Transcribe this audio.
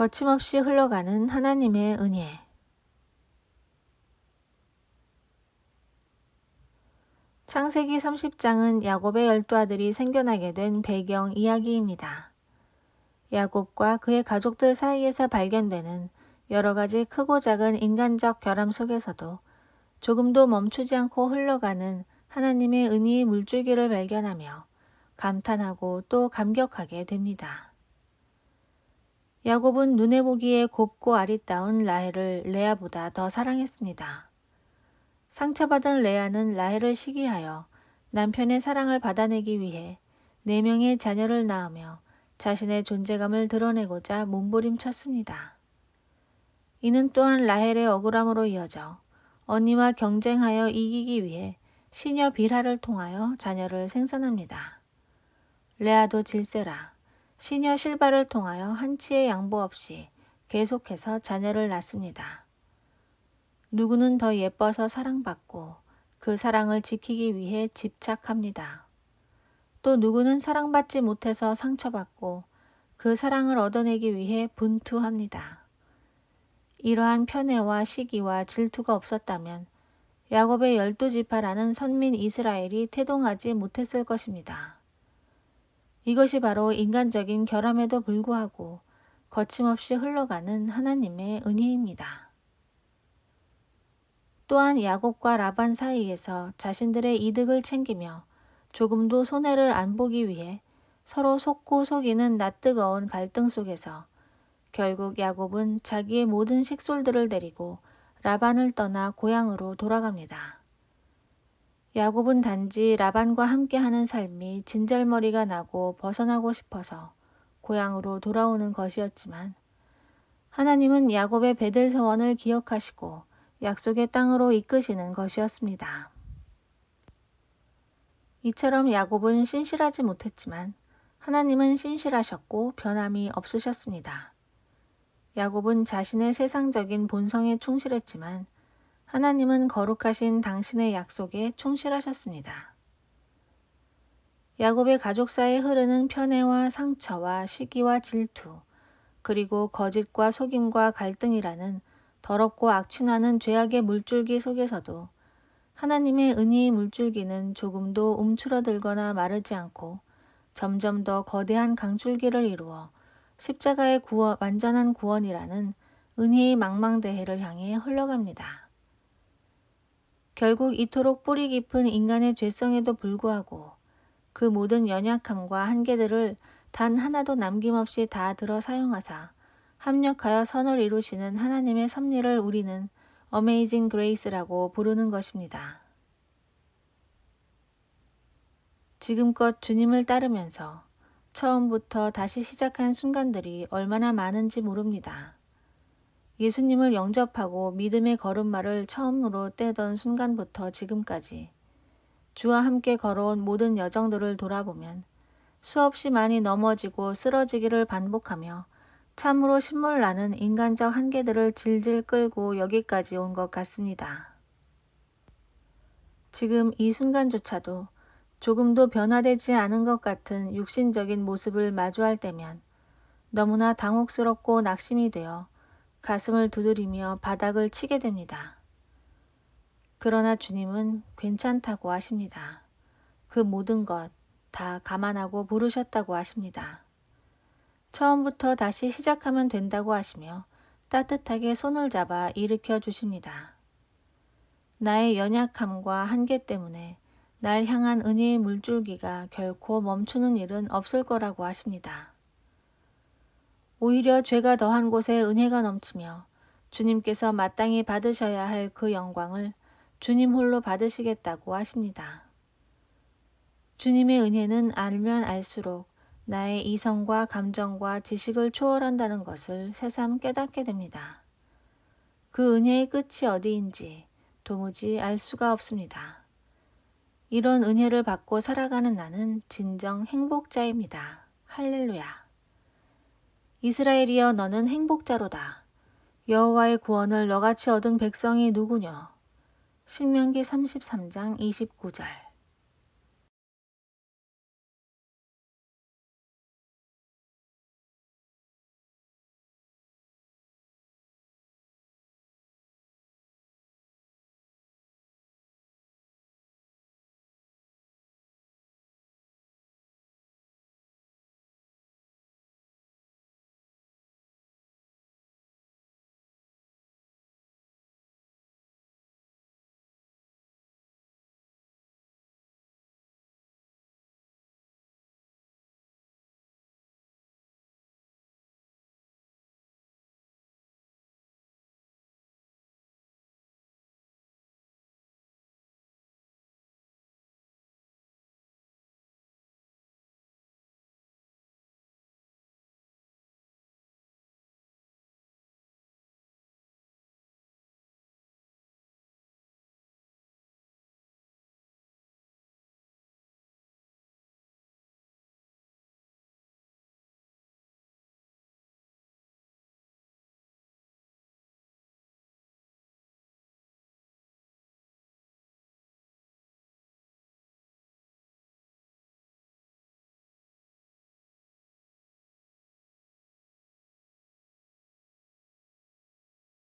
거침없이 흘러가는 하나님의 은혜. 창세기 30장은 야곱의 열두 아들이 생겨나게 된 배경 이야기입니다. 야곱과 그의 가족들 사이에서 발견되는 여러 가지 크고 작은 인간적 결함 속에서도 조금도 멈추지 않고 흘러가는 하나님의 은혜의 물줄기를 발견하며 감탄하고 또 감격하게 됩니다. 야곱은 눈에 보기에 곱고 아리따운 라헬을 레아보다 더 사랑했습니다. 상처받은 레아는 라헬을 시기하여 남편의 사랑을 받아내기 위해 네 명의 자녀를 낳으며 자신의 존재감을 드러내고자 몸부림쳤습니다. 이는 또한 라헬의 억울함으로 이어져 언니와 경쟁하여 이기기 위해 시녀 빌하를 통하여 자녀를 생산합니다. 레아도 질세라 시녀 실바를 통하여 한치의 양보 없이 계속해서 자녀를 낳습니다. 누구는 더 예뻐서 사랑받고 그 사랑을 지키기 위해 집착합니다. 또 누구는 사랑받지 못해서 상처받고 그 사랑을 얻어내기 위해 분투합니다. 이러한 편애와 시기와 질투가 없었다면 야곱의 열두 지파라는 선민 이스라엘이 태동하지 못했을 것입니다. 이것이 바로 인간적인 결함에도 불구하고 거침없이 흘러가는 하나님의 은혜입니다. 또한 야곱과 라반 사이에서 자신들의 이득을 챙기며 조금도 손해를 안 보기 위해 서로 속고 속이는 낯뜨거운 갈등 속에서 결국 야곱은 자기의 모든 식솔들을 데리고 라반을 떠나 고향으로 돌아갑니다. 야곱은 단지 라반과 함께하는 삶이 진절머리가 나고 벗어나고 싶어서 고향으로 돌아오는 것이었지만 하나님은 야곱의 베델 서원을 기억하시고 약속의 땅으로 이끄시는 것이었습니다. 이처럼 야곱은 신실하지 못했지만 하나님은 신실하셨고 변함이 없으셨습니다. 야곱은 자신의 세상적인 본성에 충실했지만 하나님은 거룩하신 당신의 약속에 충실하셨습니다. 야곱의 가족사에 흐르는 편애와 상처와 시기와 질투, 그리고 거짓과 속임과 갈등이라는 더럽고 악취나는 죄악의 물줄기 속에서도 하나님의 은혜의 물줄기는 조금도 움츠러들거나 마르지 않고 점점 더 거대한 강줄기를 이루어 십자가의 구원, 완전한 구원이라는 은혜의 망망대해를 향해 흘러갑니다. 결국 이토록 뿌리 깊은 인간의 죄성에도 불구하고 그 모든 연약함과 한계들을 단 하나도 남김없이 다 들어 사용하사 합력하여 선을 이루시는 하나님의 섭리를 우리는 어메이징 그레이스라고 부르는 것입니다. 지금껏 주님을 따르면서 처음부터 다시 시작한 순간들이 얼마나 많은지 모릅니다. 예수님을 영접하고 믿음의 걸음마를 처음으로 떼던 순간부터 지금까지 주와 함께 걸어온 모든 여정들을 돌아보면 수없이 많이 넘어지고 쓰러지기를 반복하며 참으로 신물 나는 인간적 한계들을 질질 끌고 여기까지 온 것 같습니다. 지금 이 순간조차도 조금도 변화되지 않은 것 같은 육신적인 모습을 마주할 때면 너무나 당혹스럽고 낙심이 되어 가슴을 두드리며 바닥을 치게 됩니다. 그러나 주님은 괜찮다고 하십니다. 그 모든 것 다 감안하고 부르셨다고 하십니다. 처음부터 다시 시작하면 된다고 하시며 따뜻하게 손을 잡아 일으켜 주십니다. 나의 연약함과 한계 때문에 날 향한 은혜의 물줄기가 결코 멈추는 일은 없을 거라고 하십니다. 오히려 죄가 더한 곳에 은혜가 넘치며 주님께서 마땅히 받으셔야 할 그 영광을 주님 홀로 받으시겠다고 하십니다. 주님의 은혜는 알면 알수록 나의 이성과 감정과 지식을 초월한다는 것을 새삼 깨닫게 됩니다. 그 은혜의 끝이 어디인지 도무지 알 수가 없습니다. 이런 은혜를 받고 살아가는 나는 진정 행복자입니다. 할렐루야. 이스라엘이여 너는 행복자로다. 여호와의 구원을 너같이 얻은 백성이 누구뇨? 신명기 33장 29절